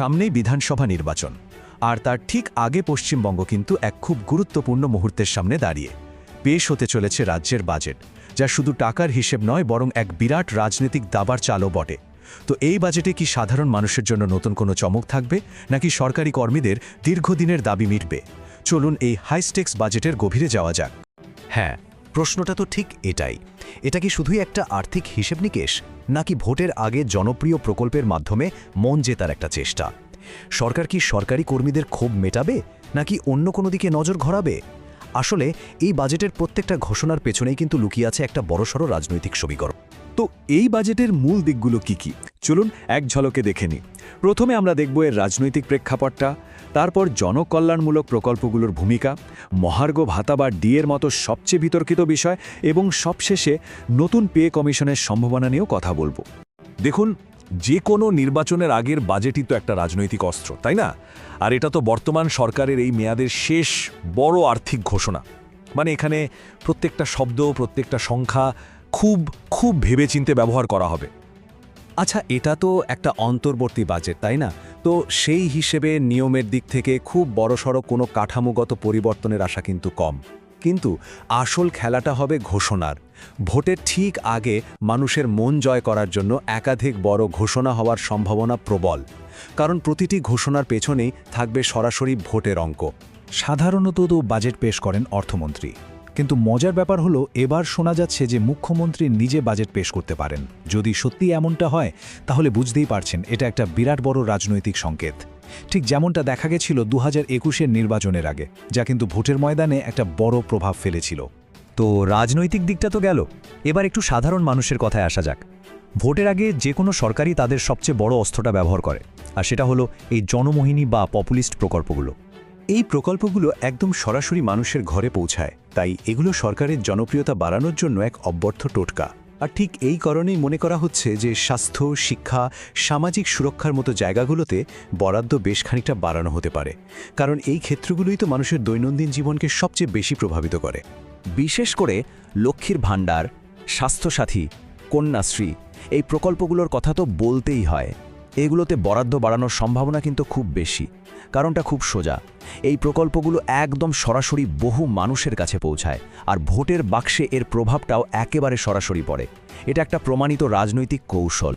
সামনেই বিধানসভা নির্বাচন। আর তার ঠিক আগে পশ্চিমবঙ্গ কিন্তু এক খুব গুরুত্বপূর্ণ মুহূর্তের সামনে দাঁড়িয়ে। পেশ হতে চলেছে রাজ্যের বাজেট, যা শুধু টাকার হিসেব নয়, বরং এক বিরাট রাজনৈতিক দাবার চালও বটে। তো এই বাজেটে কি সাধারণ মানুষের জন্য নতুন কোনো চমক থাকবে, নাকি সরকারি কর্মীদের দীর্ঘদিনের দাবি মিটবে? চলুন এই হাইস্টেক্স বাজেটের গভীরে যাওয়া যাক। হ্যাঁ প্রশ্নটা তো ঠিক এটাই। এটা কি শুধুই একটা আর্থিক হিসেব নিকেশ? নাকি ভোটের আগে জনপ্রিয় প্রকল্পের মাধ্যমে মন জেতার একটা চেষ্টা? সরকার কি সরকারি কর্মীদের ক্ষোভ মেটাবে, নাকি অন্য কোনো দিকে নজর ঘরাবে? আসলে, এই বাজেটের প্রত্যেকটা ঘোষণার পেছনেই কিন্তু লুকিয়ে আছে একটা বড়সড় রাজনৈতিক সমীকরণ। তো এই বাজেটের মূল দিকগুলো কি কি? চলুন এক ঝলকে দেখে নিই। প্রথমে আমরা দেখব এর রাজনৈতিক প্রেক্ষাপটটা, তারপর জনকল্যাণমূলক প্রকল্পগুলোর ভূমিকা, মহার্ঘ ভাতা বা ডিএর মতো সবচেয়ে বিতর্কিত বিষয় এবং সবশেষে নতুন পে কমিশনের সম্ভাবনা নিয়েও কথা বলব। দেখুন, যে কোনো নির্বাচনের আগের বাজেটই তো একটা রাজনৈতিক অস্ত্র, তাই না? আর এটা তো বর্তমান সরকারের এই মেয়াদের শেষ বড় আর্থিক ঘোষণা। মানে এখানে প্রত্যেকটা শব্দ, প্রত্যেকটা সংখ্যা খুব খুব ভেবেচিন্তে ব্যবহার করা হবে। আচ্ছা এটা তো একটা অন্তর্বর্তী বাজেট তাই না? তো সেই হিসেবে নিয়মের দিক থেকে খুব বড়সড় কোনো কাঠামোগত পরিবর্তনের আশা কিন্তু কম। কিন্তু আসল খেলাটা হবে ঘোষণার। ভোটের ঠিক আগে মানুষের মন জয় করার জন্য একাধিক বড় ঘোষণা হওয়ার সম্ভাবনা প্রবল। কারণ প্রতিটি ঘোষণার পেছনেই থাকবে সরাসরি ভোটের অঙ্ক। সাধারণত তো বাজেট পেশ করেন অর্থমন্ত্রী। কিন্তু মজার ব্যাপার হলো, এবার শোনা যাচ্ছে যে মুখ্যমন্ত্রী নিজে বাজেট পেশ করতে পারেন। যদি সত্যি এমনটা হয়, তাহলে বুঝতেই পারছেন, এটা একটা বিরাট বড় রাজনৈতিক সংকেত। ঠিক যেমনটা দেখা গেছিল দু হাজার নির্বাচনের আগে, যা কিন্তু ভোটের ময়দানে একটা বড় প্রভাব ফেলেছিল। তো রাজনৈতিক দিকটা তো গেল। এবার একটু সাধারণ মানুষের কথায় আসা যাক। ভোটের আগে যে কোনো সরকারই তাদের সবচেয়ে বড় অস্ত্রটা ব্যবহার করে, আর সেটা হলো এই জনমোহিনী বা পপুলিস্ট প্রকল্পগুলো। এই প্রকল্পগুলো একদম সরাসরি মানুষের ঘরে পৌঁছায়, তাই এগুলো সরকারের জনপ্রিয়তা বাড়ানোর জন্য এক অব্যর্থ টোটকা। আর ঠিক এই কারণেই মনে করা হচ্ছে যে স্বাস্থ্য, শিক্ষা, সামাজিক সুরক্ষার মতো জায়গাগুলোতে বরাদ্দ বেশ খানিকটা বাড়ানো হতে পারে। কারণ এই ক্ষেত্রগুলোই তো মানুষের দৈনন্দিন জীবনকে সবচেয়ে বেশি প্রভাবিত করে। বিশেষ করে লক্ষ্মীর ভাণ্ডার, স্বাস্থ্যসাথী, কন্যাশ্রী, এই প্রকল্পগুলোর কথা তো বলতেই হয়। এগুলোতে বরাদ্দ বাড়ানোর সম্ভাবনা কিন্তু খুব বেশি। কারণটা খুব সোজা। এই প্রকল্পগুলো একদম সরাসরি বহু মানুষের কাছে পৌঁছায়, আর ভোটের বাক্সে এর প্রভাবটাও একেবারে সরাসরি পড়ে। এটা একটা প্রমাণিত রাজনৈতিক কৌশল।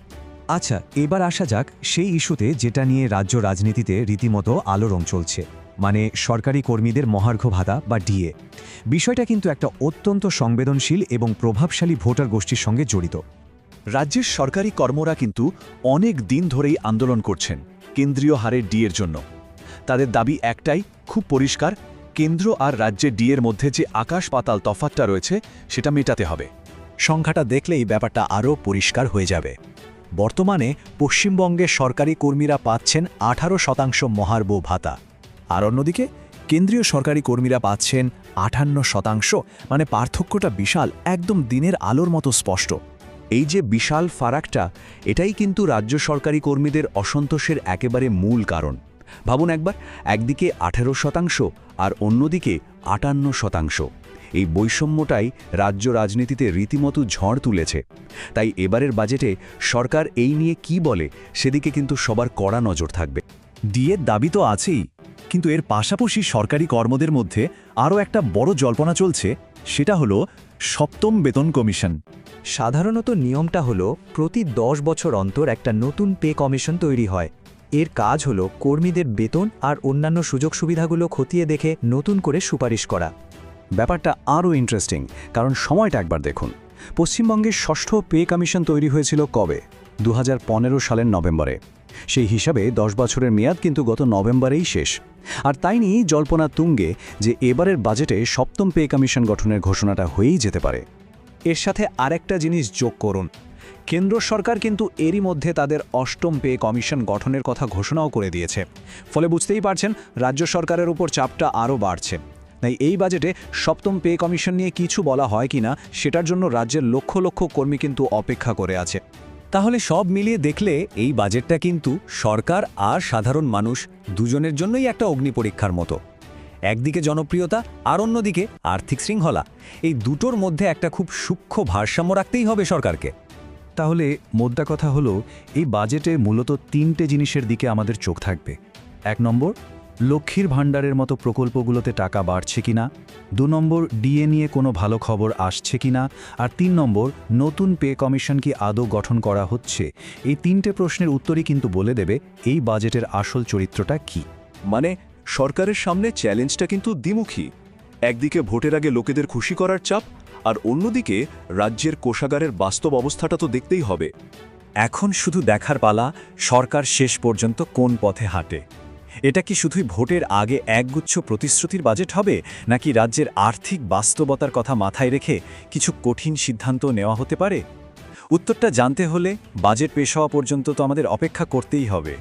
আচ্ছা এবার আসা যাক সেই ইস্যুতে যেটা নিয়ে রাজ্য রাজনীতিতে রীতিমতো আলোড়ন চলছে মানে সরকারি কর্মীদের মহার্ঘ ভাতা বা ডিএ। বিষয়টা কিন্তু একটা অত্যন্ত সংবেদনশীল এবং প্রভাবশালী ভোটার গোষ্ঠীর সঙ্গে জড়িত। রাজ্যের সরকারি কর্মরা কিন্তু অনেক দিন ধরেই আন্দোলন করছেন কেন্দ্রীয় হারের ডিএর জন্য। তাদের দাবি একটাই, খুব পরিষ্কার, কেন্দ্র আর রাজ্যের ডিএর মধ্যে যে আকাশ পাতাল তফাতটা রয়েছে, সেটা মেটাতে হবে। সংখ্যাটা দেখলেই ব্যাপারটা আরও পরিষ্কার হয়ে যাবে। বর্তমানে পশ্চিমবঙ্গের সরকারি কর্মীরা পাচ্ছেন আঠারো শতাংশ মহার্ব ভাতা। আর অন্যদিকে, কেন্দ্রীয় সরকারি কর্মীরা পাচ্ছেন আটান্ন শতাংশ মানে পার্থক্যটা বিশাল, একদম দিনের আলোর মতো স্পষ্ট। এই যে বিশাল ফারাকটা, এটাই কিন্তু রাজ্য সরকারি কর্মীদের অসন্তোষের একেবারে মূল কারণ। ভাবুন একবার, একদিকে আঠেরো শতাংশ আর অন্যদিকে আটান্ন শতাংশ। এই বৈষম্যটাই রাজ্য রাজনীতিতে রীতিমতো ঝড় তুলেছে। তাই এবারের বাজেটে সরকার এই নিয়ে কি বলে, সেদিকে কিন্তু সবার কড়া নজর থাকবে। ডিএর দাবি তো আছেই, কিন্তু এর পাশাপাশি সরকারি কর্মদের মধ্যে আরও একটা বড় জল্পনা চলছে সেটা হলো সপ্তম বেতন কমিশন। সাধারণত নিয়মটা হলো প্রতি দশ বছর অন্তর একটা নতুন পে কমিশন তৈরি হয়। এর কাজ হলো কর্মীদের বেতন আর অন্যান্য সুযোগ সুবিধাগুলো খতিয়ে দেখে নতুন করে সুপারিশ করা। ব্যাপারটা আরও ইন্টারেস্টিং কারণ সময়টা একবার দেখুন। পশ্চিমবঙ্গের ষষ্ঠ পে কমিশন তৈরি হয়েছিল কবে? দু হাজার পনেরো সালের নভেম্বরে। সেই হিসাবে দশ বছরের মেয়াদ কিন্তু গত নভেম্বরেই শেষ। আর তাই নিয়েই জল্পনা তুঙ্গে যে এবারের বাজেটে সপ্তম পে কমিশন গঠনের ঘোষণাটা হয়েই যেতে পারে। এর সাথে আরেকটা জিনিস যোগ করুন। কেন্দ্র সরকার কিন্তু এরই মধ্যে তাদের অষ্টম পে কমিশন গঠনের কথা ঘোষণাও করে দিয়েছে। ফলে বুঝতেই পারছেন, রাজ্য সরকারের উপর চাপটা আরও বাড়ছে। তাই এই বাজেটে সপ্তম পে কমিশন নিয়ে কিছু বলা হয় কিনা, সেটার জন্য রাজ্যের লক্ষ লক্ষ কর্মী কিন্তু অপেক্ষা করে আছে। তাহলে সব মিলিয়ে দেখলে এই বাজেটটা কিন্তু সরকার আর সাধারণ মানুষ দুজনের জন্যই একটা অগ্নি পরীক্ষার মতো। একদিকে জনপ্রিয়তা আর অন্যদিকে আর্থিক শৃঙ্খলা। এই দুটোর মধ্যে একটা খুব সূক্ষ্ম ভারসাম্য রাখতেই হবে সরকারকে। তাহলে মোদ্দা কথা হলো, এই বাজেটে মূলত তিনটে জিনিসের দিকে আমাদের চোখ থাকবে। এক নম্বর লক্ষ্মীর ভাণ্ডারের মতো প্রকল্পগুলোতে টাকা বাড়ছে কিনা দু নম্বর, ডিএ নিয়ে কোনো ভালো খবর আসছে কিনা আর তিন নম্বর, নতুন পে কমিশন কি আদৌ গঠন করা হচ্ছে? এই তিনটে প্রশ্নের উত্তরই কিন্তু বলে দেবে এই বাজেটের আসল চরিত্রটা কী। মানে সরকারের সামনে চ্যালেঞ্জটা কিন্তু দ্বিমুখী। একদিকে ভোটের আগে লোকেদের খুশি করার চাপ, আর অন্যদিকে রাজ্যের কোষাগারের বাস্তব অবস্থাটা তো দেখতেই হবে। এখন শুধু দেখার পালা, সরকার শেষ পর্যন্ত কোন পথে হাঁটে। এটা কি শুধুই ভোটের আগে একগুচ্ছ প্রতিশ্রুতির বাজেট হবে, নাকি রাজ্যের আর্থিক বাস্তবতার কথা মাথায় রেখে কিছু কঠিন সিদ্ধান্ত নেওয়া হতে পারে? উত্তরটা জানতে হলে বাজেট পেশ হওয়া পর্যন্ত তো আমাদের অপেক্ষা করতেই হবে।